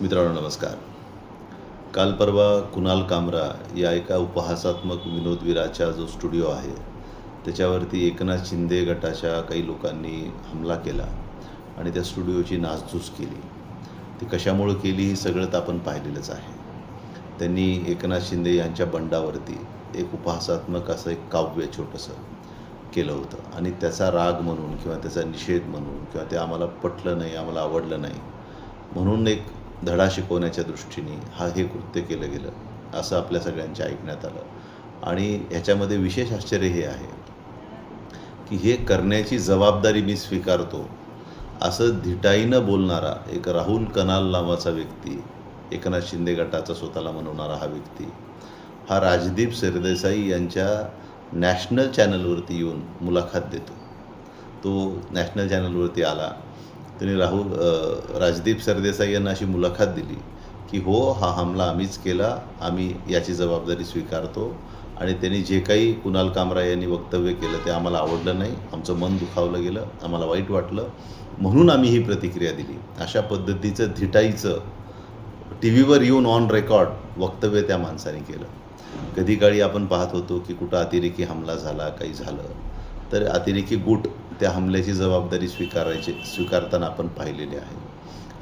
मित्रांनो नमस्कार. काल परवा कुणाल कामरा या एका उपहासात्मक विनोदवीराचा जो स्टुडिओ आहे त्याच्यावरती एकनाथ शिंदे गटाच्या काही लोकांनी हमला केला आणि त्या स्टुडिओची नासधूस केली. ती कशामुळं केली ही सगळं तर आपण पाहिलेलंच आहे. त्यांनी एकनाथ शिंदे यांच्या बंडावरती एक उपहासात्मक असं एक काव्य छोटंसं केलं होतं. आणि त्याचा राग म्हणून किंवा त्याचा निषेध म्हणून किंवा ते आम्हाला पटलं नाही आम्हाला आवडलं नाही म्हणून एक धडा शिकवण्याच्या दृष्टीने हा हे कृत्य केलं गेलं असं आपल्या सगळ्यांच्या ऐकण्यात आलं. आणि ह्याच्यामध्ये विशेष आश्चर्य हे आहे की हे करण्याची जबाबदारी मी स्वीकारतो असं धिटाईनं बोलणारा एक राहुल कनाल नावाचा व्यक्ती एकनाथ शिंदे गटाचा स्वतःला म्हणवणारा हा व्यक्ती हा राजदीप सरदेसाई यांच्या नॅशनल चॅनलवरती येऊन मुलाखत देतो. तो नॅशनल चॅनलवरती आला त्यांनी राहुल राजदीप सरदेसाई यांना अशी मुलाखत दिली की हो हा हमला आम्हीच केला आम्ही याची जबाबदारी स्वीकारतो आणि त्यांनी जे काही कुणाल कामरा यांनी वक्तव्य केलं ते आम्हाला आवडलं नाही आमचं मन दुखावलं गेलं आम्हाला वाईट वाटलं म्हणून आम्ही ही प्रतिक्रिया दिली. अशा पद्धतीचं धिटाईचं टी व्हीवर येऊन ऑन रेकॉर्ड वक्तव्य त्या माणसाने केलं. कधी काळी आपण पाहत होतो की कुठं अतिरेकी हमला झाला काही झालं तर अतिरेकी गुट त्या हमल्याची जबाबदारी स्वीकारायची स्वीकारताना आपण पाहिलेले आहे.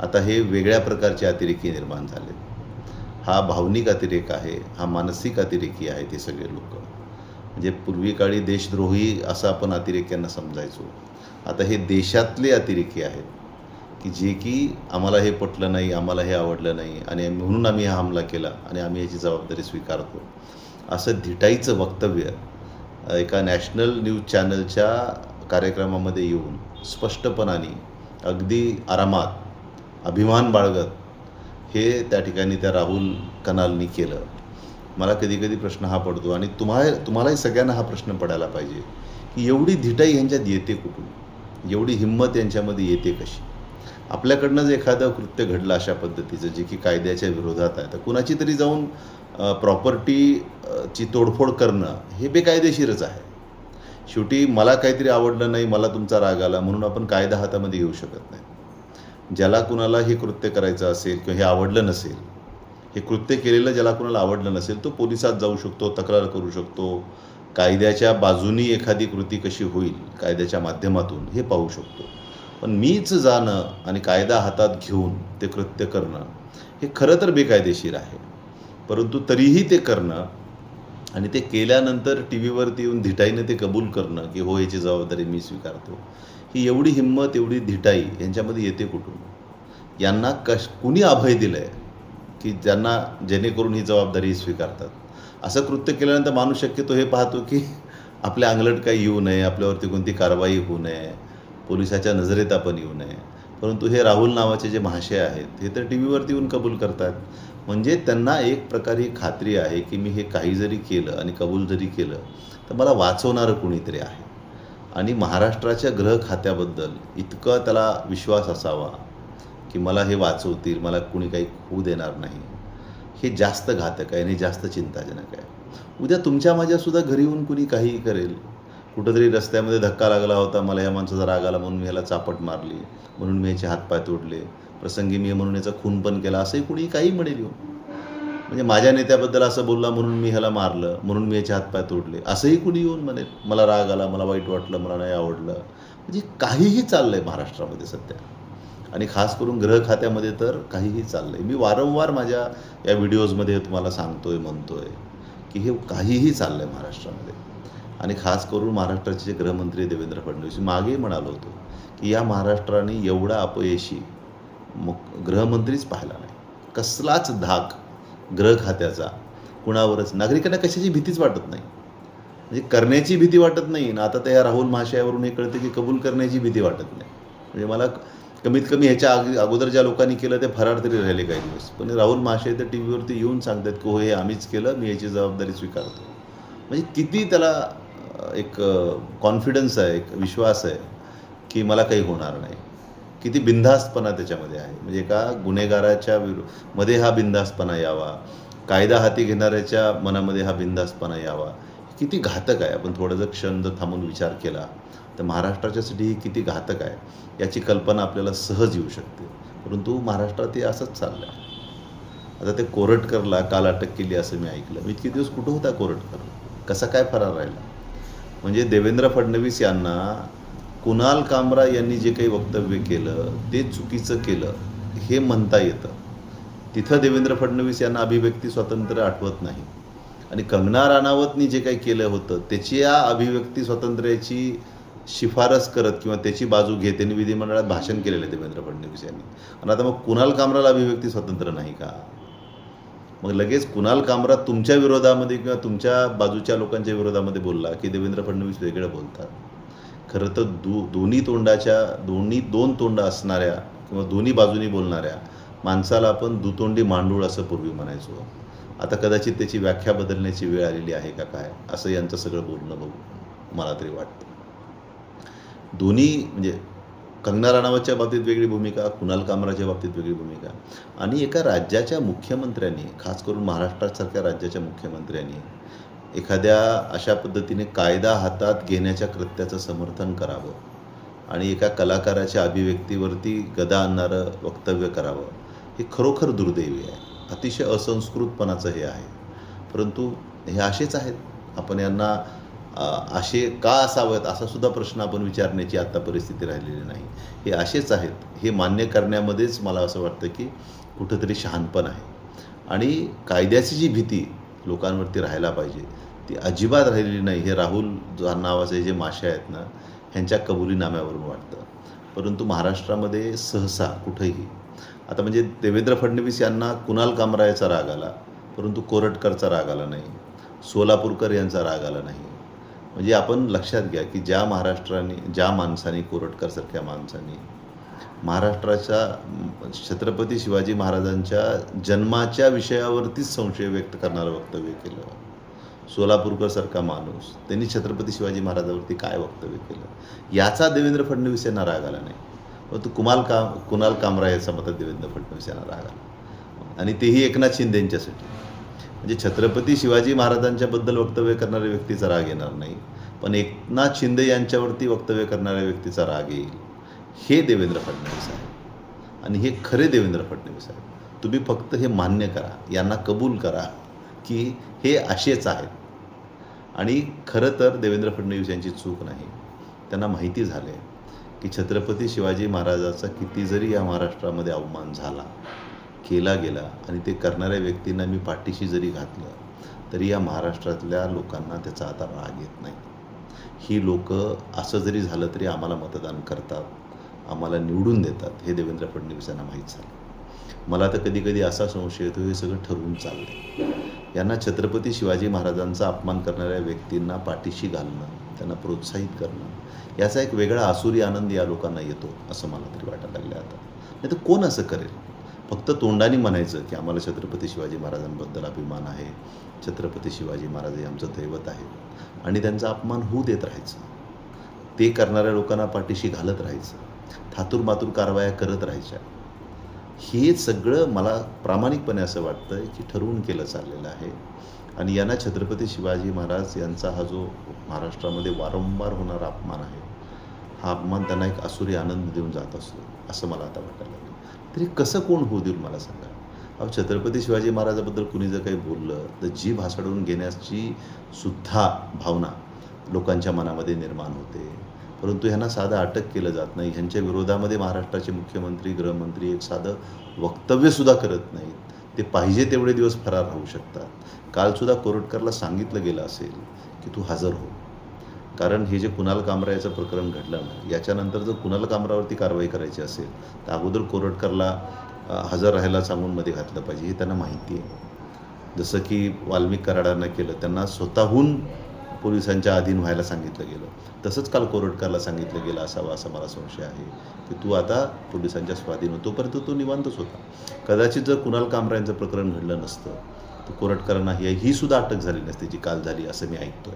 आता हे वेगळ्या प्रकारचे अतिरेकी निर्माण झाले. हा भावनिक अतिरेक आहे हा मानसिक अतिरेकी आहे ते सगळे लोक. म्हणजे पूर्वी काळी देशद्रोही असं आपण अतिरेक्यांना समजायचो. आता हे देशातले अतिरेकी आहेत की जे की आम्हाला हे पटलं नाही आम्हाला हे आवडलं नाही आणि म्हणून आम्ही हा हमला केला आणि आम्ही याची जबाबदारी स्वीकारतो. असं धिटाईचं वक्तव्य एका नॅशनल न्यूज चॅनलच्या कार्यक्रमामध्ये येऊन स्पष्टपणाने अगदी आरामात अभिमान बाळगत हे त्या ठिकाणी त्या राहुल कनालनी केलं. मला कधी कधी प्रश्न हा पडतो आणि तुम्हाला तुम्हालाही सगळ्यांना हा प्रश्न पडायला पाहिजे की एवढी धिटाई यांच्यात येते कुठून? एवढी हिंमत यांच्यामध्ये येते कशी? आपल्याकडनं जर एखादं कृत्य घडलं अशा पद्धतीचं जे की कायद्याच्या विरोधात आहे तर कुणाची तरी जाऊन प्रॉपर्टीची तोडफोड करणं हे बेकायदेशीरच आहे. शेवटी मला काहीतरी आवडलं नाही मला तुमचा राग आला म्हणून आपण कायदा हातामध्ये घेऊ शकत नाही. ज्याला कुणाला हे कृत्य करायचं असेल किंवा हे आवडलं नसेल हे कृत्य केलेलं ज्याला कुणाला आवडलं नसेल तो पोलिसात जाऊ शकतो तक्रार करू शकतो. कायद्याच्या बाजूनी एखादी कृती कशी होईल कायद्याच्या माध्यमातून हे पाहू शकतो. पण मीच जाणं आणि कायदा हातात घेऊन ते कृत्य करणं हे खरं तर बेकायदेशीर आहे. परंतु तरीही ते करणं आणि ते केल्यानंतर टी व्हीवरती येऊन धिटाईनं ते कबूल करणं की हो याची जबाबदारी मी स्वीकारतो. ही एवढी हिंमत एवढी धिटाई यांच्यामध्ये येते कुठून? यांना कश कुणी अभय दिलं आहे की ज्यांना जेणेकरून ही जबाबदारी स्वीकारतात? असं कृत्य केल्यानंतर माणूस शक्यतो हे पाहतो की आपल्या अंगलट काही येऊ नये आपल्यावरती कोणती कारवाई होऊ नये पोलिसाच्या नजरेत आपण येऊ नये. परंतु हे राहुल नावाचे जे महाशय आहेत हे तर टी व्हीवरती येऊन कबूल करतात. म्हणजे त्यांना एक प्रकारे खात्री आहे की मी हे काही जरी केलं आणि कबूल जरी केलं तर मला वाचवणारं कुणीतरी आहे. आणि महाराष्ट्राच्या ग्रह खात्याबद्दल इतकं त्याला विश्वास असावा की मला हे वाचवतील मला कुणी काही होऊ देणार नाही. हे जास्त घातक आहे आणि जास्त चिंताजनक आहे. उद्या तुमच्या माझ्यासुद्धा घरी येऊन कुणी काहीही करेल. कुठंतरी रस्त्यामध्ये धक्का लागला होता मला या माणसाचा राग आला म्हणून मी ह्याला चापट मारली म्हणून मी ह्याचे हातपाय तोडले. प्रसंगी मी म्हणून याचा खून पण केला असंही कुणी काही म्हणेल येऊन. म्हणजे माझ्या नेत्याबद्दल असं बोलला म्हणून मी ह्याला मारलं म्हणून मी याचे हातपाय तोडले असंही कुणी येऊन म्हणेल मला राग आला मला वाईट वाटलं मला नाही आवडलं. म्हणजे काहीही चाललं आहे महाराष्ट्रामध्ये सध्या. आणि खास करून ग्रह खात्यामध्ये तर काहीही चाललं आहे मी वारंवार माझ्या या व्हिडिओजमध्ये तुम्हाला सांगतोय म्हणतोय की हे काहीही चाललं आहे महाराष्ट्रामध्ये. आणि खास करून महाराष्ट्राचे जे गृहमंत्री देवेंद्र फडणवीस मागे मागेही म्हणालो होतो की या महाराष्ट्राने एवढा अपयशी मग गृहमंत्रीच पाहिला नाही. कसलाच धाक गृह खात्याचा कुणावरच नागरिकांना कशाची भीतीच वाटत नाही. म्हणजे करण्याची भीती वाटत नाही ना आता त्या राहुल महाशयावरून हे कळतं की कबूल करण्याची भीती वाटत नाही. म्हणजे मला कमीत कमी ह्याच्या अग अगोदर ज्या लोकांनी केलं ते फरार तरी राहिले काही दिवस. पण राहुल महाशय तर टी व्हीवरती येऊन सांगतात की हो हे आम्हीच केलं मी याची जबाबदारी स्वीकारतो. म्हणजे किती त्याला एक कॉन्फिडन्स आहे एक विश्वास आहे की मला काही होणार नाही. किती बिनधास्तपणा त्याच्यामध्ये आहे. म्हणजे एका गुन्हेगाराच्या विरो मध्ये हा बिनधास्तपणा यावा कायदा हाती घेणाऱ्याच्या मनामध्ये हा बिनधास्तपणा यावा किती घातक आहे. आपण थोडं जर क्षण जर थांबून विचार केला तर महाराष्ट्राच्यासाठी ही किती घातक आहे याची कल्पना आपल्याला सहज येऊ शकते. परंतु महाराष्ट्रात हे असंच चाललं आहे आता ते कोरटकरला काल अटक केली असं मी ऐकलं. मी इतके दिवस कुठं होता कोरटकर? कसा काय फरार राहिला? म्हणजे देवेंद्र फडणवीस यांना कुणाल कामरा यांनी जे काही वक्तव्य केलं ते चुकीचं केलं हे म्हणता येतं. तिथं देवेंद्र फडणवीस यांना अभिव्यक्ती स्वातंत्र्य आठवत नाही. आणि कंगना राणावतनी जे काही केलं होतं त्याची या अभिव्यक्ती स्वातंत्र्याची शिफारस करत किंवा त्याची बाजू घेत त्यांनी विधिमंडळात भाषण केलेलं आहे देवेंद्र फडणवीस यांनी. आणि आता मग कुणाल कामराला अभिव्यक्ती स्वातंत्र्य नाही का? मग लगेच कुणाल कामरा तुमच्या विरोधामध्ये किंवा तुमच्या बाजूच्या लोकांच्या विरोधामध्ये बोलला की देवेंद्र फडणवीस वेगळं बोलतात. खरं तर दो दोन्ही तोंडाच्या दोन्ही दोन तोंड असणाऱ्या किंवा दोन्ही बाजूनी बोलणाऱ्या माणसाला आपण दुतोंडी मांडूळ असं पूर्वी म्हणायचो. आता कदाचित त्याची व्याख्या बदलण्याची वेळ आलेली आहे का काय असं यांचं सगळं बोलणं बघू मला तरी वाटतं. दोन्ही म्हणजे कंगना राणावतच्या बाबतीत वेगळी भूमिका कुणाल कामराच्या बाबतीत वेगळी भूमिका. आणि एका राज्याच्या मुख्यमंत्र्यांनी खास करून महाराष्ट्रासारख्या राज्याच्या मुख्यमंत्र्यांनी एखाद्या अशा पद्धतीने कायदा हातात घेण्याच्या कृत्याचं समर्थन करावं आणि एका कलाकाराच्या अभिव्यक्तीवरती गदा आणणारं वक्तव्य करावं हे खरोखर दुर्दैवी आहे. अतिशय असंस्कृतपणाचं हे आहे. परंतु हे असेच आहेत. आपण यांना असे का असावेत असा सुद्धा प्रश्न आपण विचारण्याची आत्ता परिस्थिती राहिलेली नाही. हे असेच आहेत. हे मान्य करण्यामध्येच मला असं वाटतं की कुठंतरी शहाणपण आहे. आणि कायद्याची जी भीती लोकांवरती राहायला पाहिजे. ती अजिबात राहिलेली नाही. हे राहुल नावाचे जे मासे आहेत ना ह्यांच्या कबुलीनाम्यावरून वाटतं. परंतु महाराष्ट्रामध्ये सहसा कुठंही आता म्हणजे देवेंद्र फडणवीस यांना कुणाल कामरायाचा राग आला परंतु कोरटकरचा राग आला नाही. सोलापूरकर यांचा राग आला नाही. म्हणजे आपण लक्षात घ्या की ज्या महाराष्ट्राने ज्या माणसाने कोरटकरसारख्या माणसाने महाराष्ट्राच्या छत्रपती शिवाजी महाराजांच्या जन्माच्या विषयावरतीच संशय व्यक्त करणारं वक्तव्य केलं. सोलापूरकरसारखा माणूस त्यांनी छत्रपती शिवाजी महाराजावरती काय वक्तव्य केलं? याचा देवेंद्र फडणवीस यांना राग आला नाही. मग तो कुमाल का कुणाल कामरा याचा मतात देवेंद्र फडणवीस यांना राग आला. आणि तेही एकनाथ शिंदेंच्यासाठी म्हणजे छत्रपती शिवाजी महाराजांच्याबद्दल वक्तव्य करणाऱ्या व्यक्तीचा राग येणार नाही. पण एकनाथ शिंदे यांच्यावरती वक्तव्य करणाऱ्या व्यक्तीचा राग येईल. हे देवेंद्र फडणवीस आहे आणि हे खरे देवेंद्र फडणवीस आहेत. तुम्ही फक्त हे मान्य करा. यांना कबूल करा की हे असेच आहेत. आणि खरं तर देवेंद्र फडणवीस यांची चूक नाही. त्यांना माहिती झाले की छत्रपती शिवाजी महाराजाचा किती जरी या महाराष्ट्रामध्ये अवमान झाला केला गेला आणि ते करणाऱ्या व्यक्तींना मी पाठीशी जरी घातलं तरी या महाराष्ट्रातल्या लोकांना त्याचा आता राग येत नाही. ही लोक असं जरी झालं तरी आम्हाला मतदान करतात. आम्हाला निवडून देतात हे देवेंद्र फडणवीसांना माहीत झालं. मला तर कधी कधी असा संशय येतो हे सगळं ठरवून चाललंय. यांना छत्रपती शिवाजी महाराजांचा अपमान करणाऱ्या व्यक्तींना पाठीशी घालणं त्यांना प्रोत्साहित करणं याचा एक वेगळा आसुरी आनंद या लोकांना येतो असं मला तरी वाटायला लागलं आता. नाही तर कोण असं करेल? फक्त तोंडाने म्हणायचं की आम्हाला छत्रपती शिवाजी महाराजांबद्दल अभिमान आहे छत्रपती शिवाजी महाराज हे आमचं दैवत आहे आणि त्यांचा अपमान होऊ देत राहायचं. ते करणाऱ्या लोकांना पाठीशी घालत राहायचं. थातूरमातूर कारवाया करत राहायच्या. हे सगळं मला प्रामाणिकपणे असं वाटतं की ठरवून केलं चाललेलं आहे. आणि यांना छत्रपती शिवाजी महाराज यांचा हा जो महाराष्ट्रामध्ये वारंवार होणारा अपमान आहे हा अपमान त्यांना एक असुरी आनंद देऊन जात असतो असं मला आता वाटायला लागलं. तरी कसं कोण होऊ देईल मला सांगा? अहो छत्रपती शिवाजी महाराजाबद्दल कुणी जर काही बोललं तर जीभ हासडून घेण्याची सुद्धा भावना लोकांच्या मनामध्ये निर्माण होते. परंतु ह्यांना साधं अटक केलं जात नाही. ह्यांच्या विरोधामध्ये महाराष्ट्राचे मुख्यमंत्री गृहमंत्री एक साधं वक्तव्यसुद्धा करत नाहीत. ते पाहिजे तेवढे दिवस फरार राहू शकतात. कालसुद्धा कोरटकरला सांगितलं गेलं असेल की तू हजर हो. कारण हे जे कुणाल कामरा याचं प्रकरण घडलं ना याच्यानंतर जर कुणाल कामरावरती कारवाई करायची असेल तर अगोदर कोरटकरला हजर राहायला सांगून मध्ये घातलं पाहिजे हे त्यांना माहिती आहे. जसं की वाल्मिक कराडांना केलं त्यांना स्वतःहून पोलिसांच्या अधीन व्हायला सांगितलं गेलं. तसंच काल कोरटकरला सांगितलं गेलं असावं असा मला संशय आहे की तू आता पोलिसांच्या स्वाधीन होतो परंतु तो निवांतच होता. कदाचित जर कुणाल कामरायांचं प्रकरण घडलं नसतं तर कोरटकरांना ही ही सुद्धा अटक झाली नसती जी काल झाली असं मी ऐकतोय.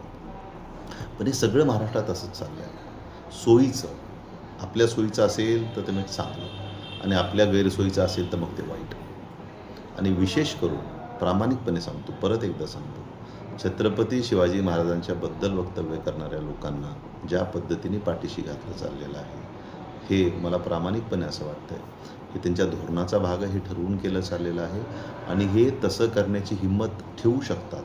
पण हे सगळं महाराष्ट्रात असंच चाललं आहे सोयीचं. आपल्या सोयीचं असेल तर ते मग चांगलं. आणि आपल्या गैरसोयीचं असेल तर मग ते वाईट. आणि विशेष करून प्रामाणिकपणे सांगतो परत एकदा सांगतो. छत्रपती शिवाजी महाराजांच्या बद्दल वक्तव्य करणाऱ्या लोकांना ज्या पद्धतीने पाठीशी घातलं चाललेलं आहे हे मला प्रामाणिकपणे असं वाटतंय. हे त्यांच्या धोरणाचा भाग हे ठरवून केलं चाललेलं आहे आणि हे तसं करण्याची हिंमत ठेवू शकतात.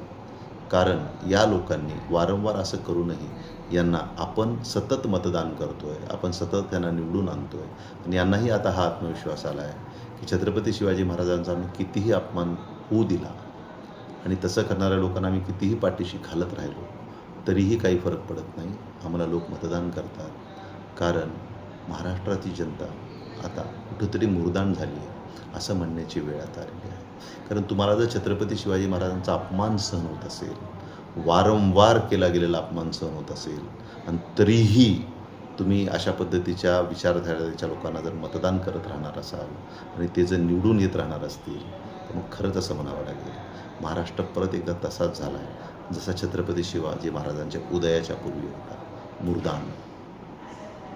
कारण या लोकांनी वारंवार असं करूनही यांना आपण सतत मतदान करतो आहे आपण सतत त्यांना निवडून आणतो आहे आणि यांनाही आता हा आत्मविश्वास आला आहे की छत्रपती शिवाजी महाराजांचा आम्ही कितीही अपमान होऊ दिला आणि तसं करणाऱ्या लोकांना आम्ही कितीही पाठीशी घालत राहिलो तरीही काही फरक पडत नाही. आम्हाला लोक मतदान करतात. कारण महाराष्ट्राची जनता आता कुठंतरी मुरदान झाली आहे असं म्हणण्याची वेळ आता आलेली आहे. कारण तुम्हाला जर छत्रपती शिवाजी महाराजांचा अपमान सहन होत असेल वारंवार केला गेलेला अपमान सहन होत असेल आणि तरीही तुम्ही अशा पद्धतीच्या विचारधारेच्या लोकांना जर मतदान करत राहणार असाल आणि ते जर निवडून येत राहणार असतील तर मग खरंच असं म्हणावं लागेल. महाराष्ट्र परत एकदा तसाच झाला आहे जसा छत्रपती शिवाजी महाराजांच्या उदयाच्या पूर्वी होता. मुर्दान.